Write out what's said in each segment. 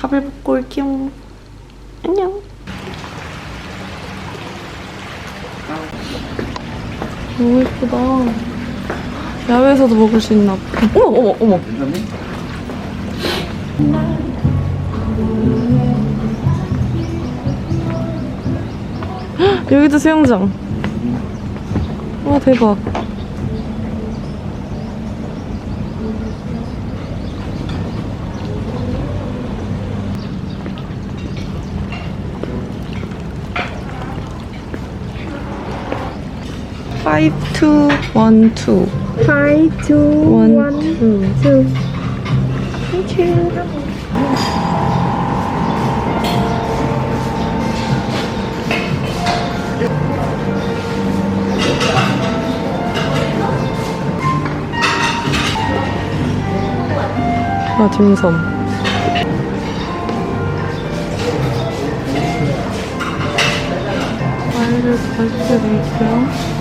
밥을 먹고 올게요. 안녕. 너무 예쁘다. 야외에서도 먹을 수 있나 봐. 어머, 어머, 어머. 헉, 여기도 수영장. 와, 대박. Five two one two. Five, two, One, one, two. two. Thank you. 아, 딤섬. 과일을 맛있게 넣을게요.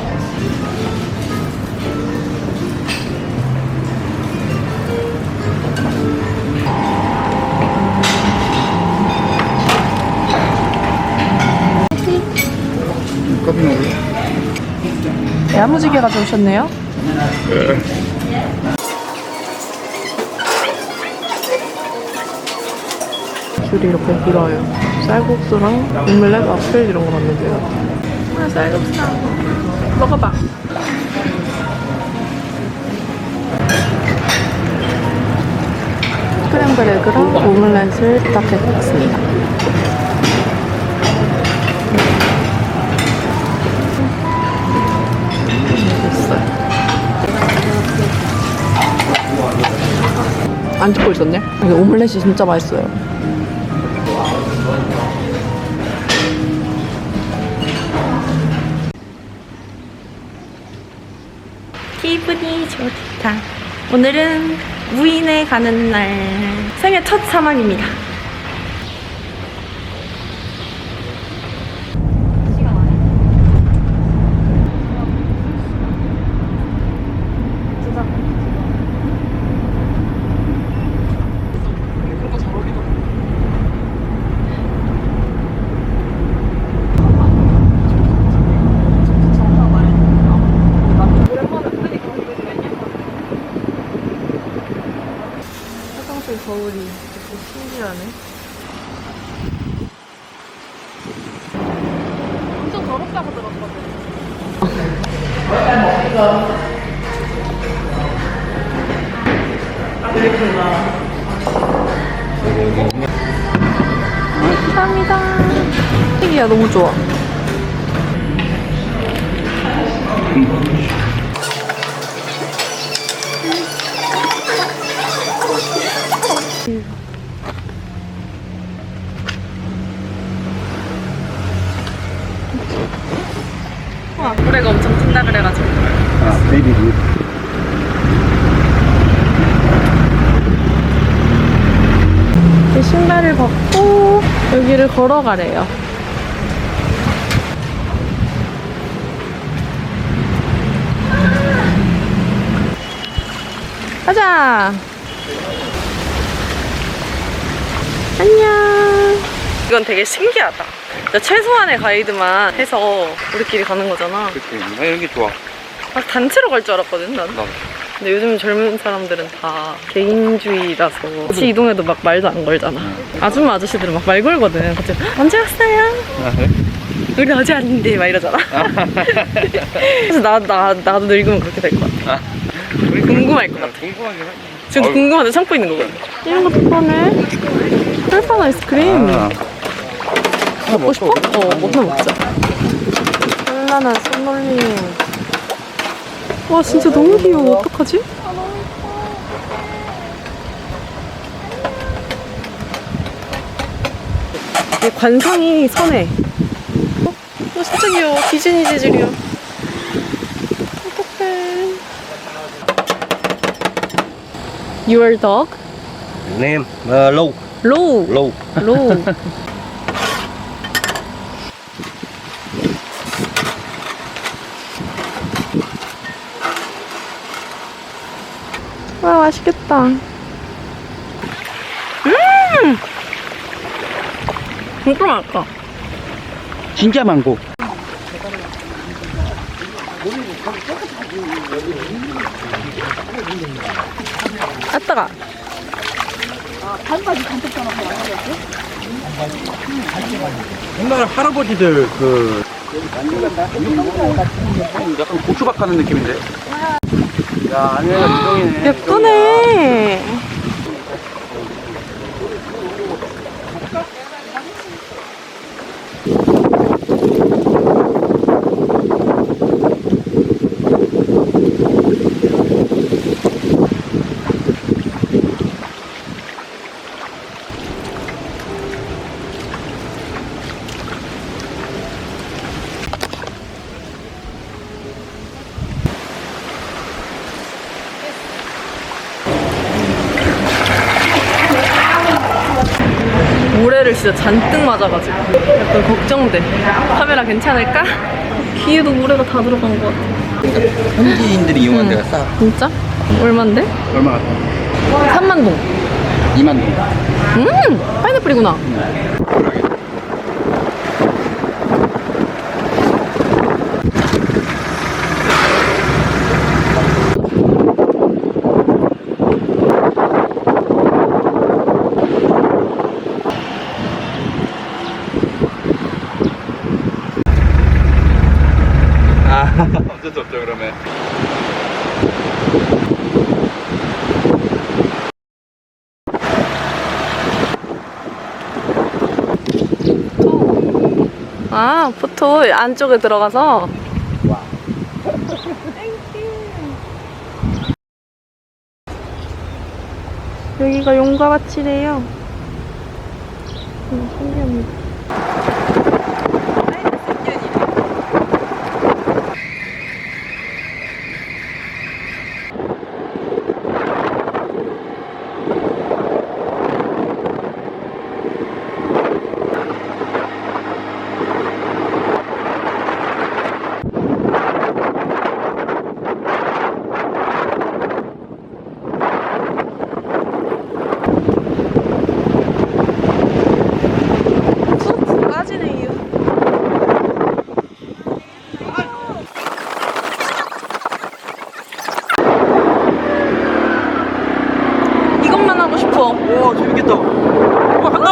야무지게 가져오셨네요. 줄이 이렇게 길어요. 쌀국수랑 오믈렛, 와플 이런 거 봤는데요. 아, 쌀국수. 먹어봐. 에그랑 오믈렛을 부탁해 먹습니다. 안 찍고 있었네? 이게 오믈렛이 진짜 맛있어요. 기분이 좋다. 오늘은 무인에 가는 날. 생애 첫 사막입니다. 화장실 거울이 되게 신기하네. 엄청 더럽다고 들었거든. 감사합니다. 이야 너무 좋아. 와, 노래가 엄청 튼다 그래가지고. 아, 베이비 굿. 이 신발을 벗고 여기를 걸어가래요. 가자. 안녕. 이건 되게 신기하다. 진짜 최소한의 가이드만 해서 우리끼리 가는 거잖아. 그치. 나 이런 게 좋아. 아, 단체로 갈 줄 알았거든, 난. 나도. 근데 요즘 젊은 사람들은 다 개인주의라서 같이 이동해도 막 말도 안 걸잖아. 아줌마 아저씨들은 막 말 걸거든. 갑자기 언제 왔어요? 아, 그래? 우리 어제 왔는데 막 이러잖아. 그래서 나, 나, 나도 늙으면 그렇게 될 것 같아. 아, 궁금할 것 같아. 궁금하긴 하지. 지금. 궁금한데 참고 있는 거거든. 이런 것도 파네. 철판 아이스크림. 아. 먹고 싶어? 어, 먹으면 먹자. 현란한 손놀림. 와 진짜 너무 귀여워. 어떡하지? 이 관상이 선해. 어? 어 진짜 귀여워. 디즈니 재질이야. 어떡해. Your dog? Name uh, Lâu 로우. Lâu 로우. 와 맛있겠다. 음! 진짜 맛있다. 진짜 망고. 아 따가. 옛날 할아버지들 그 약간 고추박 하는 느낌인데. 야, 안에가 유정이네. 예쁘네. 진짜 잔뜩 맞아가지고 약간 걱정돼. 카메라 괜찮을까? 귀에도 모래가 다 들어간 것 같아. 현지인들이 이용한 데가 싸. 진짜? 얼만데? 얼마 같아? 3만 동. 2만 동. 음, 파인애플이구나. 아, 어쩔 수 없죠, 그러면. 아, 포토 안쪽에 들어가서. 여기가 용과 밭이래요. 음, 신기합니다. 푹 빠지네요. 이것만 하고 싶어. 오, 재밌겠다. 와, 간다!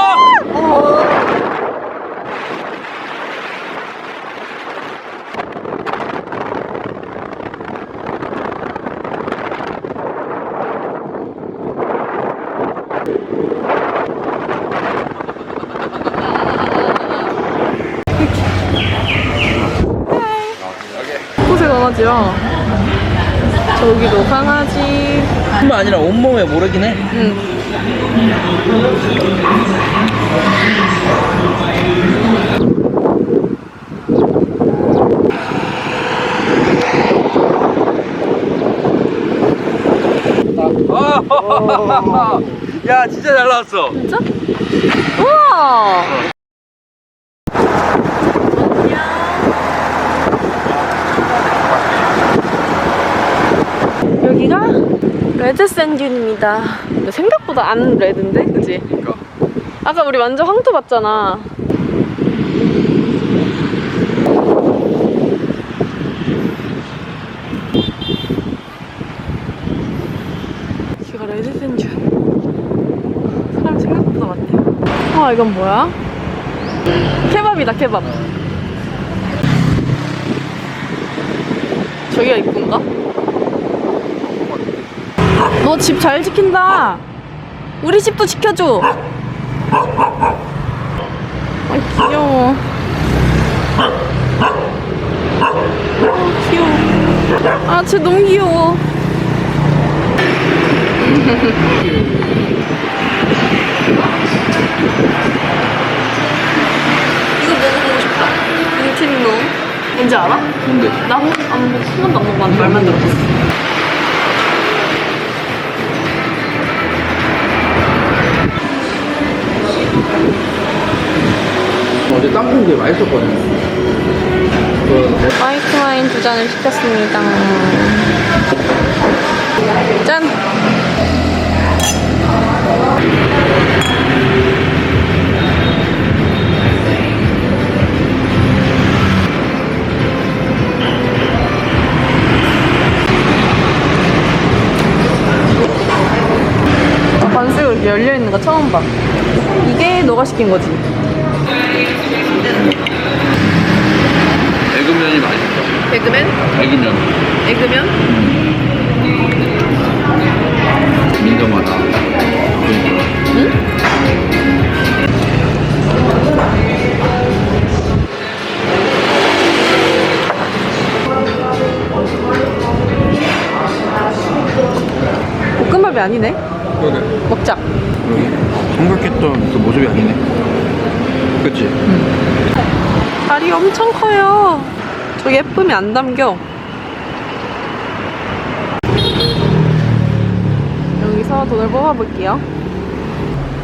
곳에 강아지야. 저기도 강아지. 뿐만 아니라 온몸에 모르긴 해. 응. 아, 야, 진짜 잘 나왔어. 진짜? 우와! 여기가 레드 샌듐입니다. 생각보다 안 레드인데, 그지? 그러니까. 아까 우리 완전 황토 봤잖아. 여기가 레드 샌듐. 사람 생각보다 많네요. 아, 이건 뭐야? 케밥이다, 케밥. 저기가 이쁜가? 너 집 잘 지킨다. 우리 집도 지켜줘. 아, 귀여워. 아, 귀여워. 아, 쟤 너무 귀여워. 이거 먹어보고 싶다. 인팀로. 뭔지 알아? 뭔데? 나 한, 안, 먹- 한 번도 안 먹어봤는데 말만 들어봤어. 어제 땅콩 게 맛있었거든. 그 화이트 와인 두 잔을 시켰습니다. 짠! 아, 반스가 이렇게 열려있는 거 처음 봐. 이게 너가 시킨 거지? 에그맨? 에그면. 에그면? 민감하다. 볶음밥이 아니네? 그러게. 먹자. 그러게. 생각했던 그 모습이 아니네. 그치? 다리 엄청 커요. 저 예쁨이 안 담겨. 여기서 돈을 뽑아볼게요.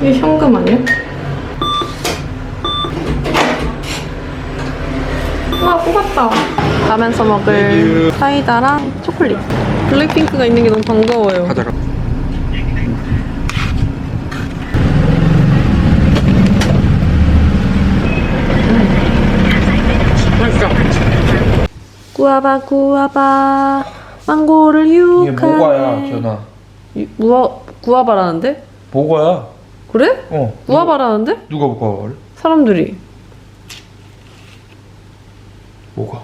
이게 현금 아니야? 와, 뽑았다. 가면서 먹을 사이다랑 초콜릿. 블랙핑크가 있는 게 너무 반가워요. 가자 가. 구아바 구아바 망고를 유혹하네. 전화. 이- 무아 구아바라는데? 보고야. 그래? 어. 구아바라는데? 누가 래 사람들이 뭐가?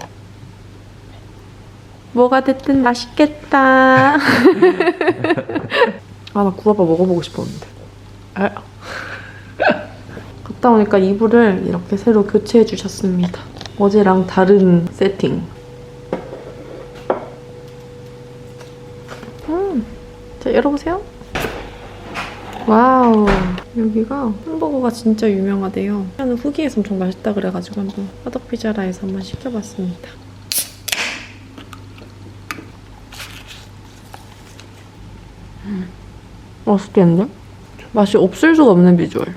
뭐가 됐든 맛있겠다. 아 나 구아바 먹어보고 싶었는데. 아. 갔다 오니까 이불을 이렇게 새로 교체해 주셨습니다. 어제랑 다른 세팅. 음, 자 열어보세요. 와우. 여기가 햄버거가 진짜 유명하대요. 저는 후기에서 엄청 맛있다 그래가지고 한번 화덕피자라에서 한번 시켜봤습니다. 음, 맛있겠는데? 맛이 없을 수가 없는 비주얼